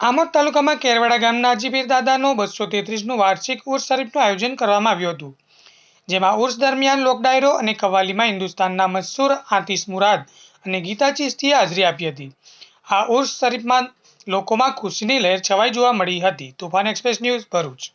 આમોદ તાલુકામાં કેરવાડા ગામના હાજીપીર દાદાનો બસો તેત્રીસનું વાર્ષિક ઉર્સ શરીફનું આયોજન કરવામાં આવ્યું હતું, જેમાં ઉર્સ દરમિયાન લોકડાયરો અને કવાલીમાં હિન્દુસ્તાનના મશહૂર આતિશ મુરાદ અને ગીતા ચિસ્તીએ હાજરી આપી હતી. આ ઉર્સ શરીફમાં લોકોમાં ખુશીની લહેર છવાઈ જોવા મળી હતી. Toofan express news Bharuch.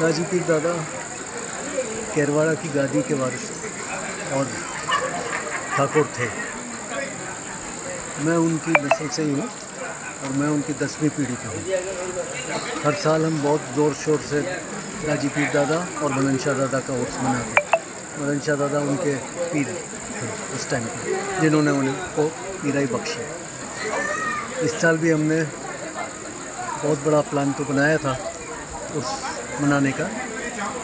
गाजी पीर दादा, केरवाड़ा की गादी के वारिस और ठाकुर थे। मैं उनकी नस्ल से ही हूँ और मैं उनकी दसवीं पीढ़ी का हूँ। हर साल हम बहुत ज़ोर शोर से गाजी पीर दादा और मदन शाह दादा का उर्स मनाते हैं। मदन शाह दादा उनके पीर थे उस टाइम के जिन्होंने उनको पीराई बख्शी। इस साल भी हमने बहुत बड़ा प्लान तो बनाया था उर्स मनाने का,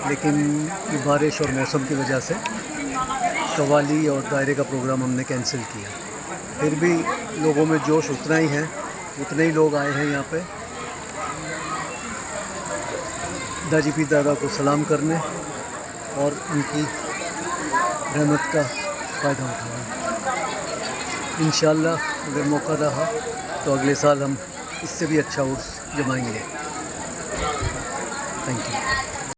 लेकिन बारिश और मौसम की वजह से कवाली और दायरे का प्रोग्राम हमने कैंसिल किया। फिर भी लोगों में जोश उतना ही है, उतने ही लोग आए हैं यहाँ पे। दाजी पी दादा को सलाम करने और उनकी रहमत का फ़ायदा उठाने। इन अगर मौका रहा तो अगले साल हम इससे भी अच्छा उर्स じゃあ前にね。Thank you.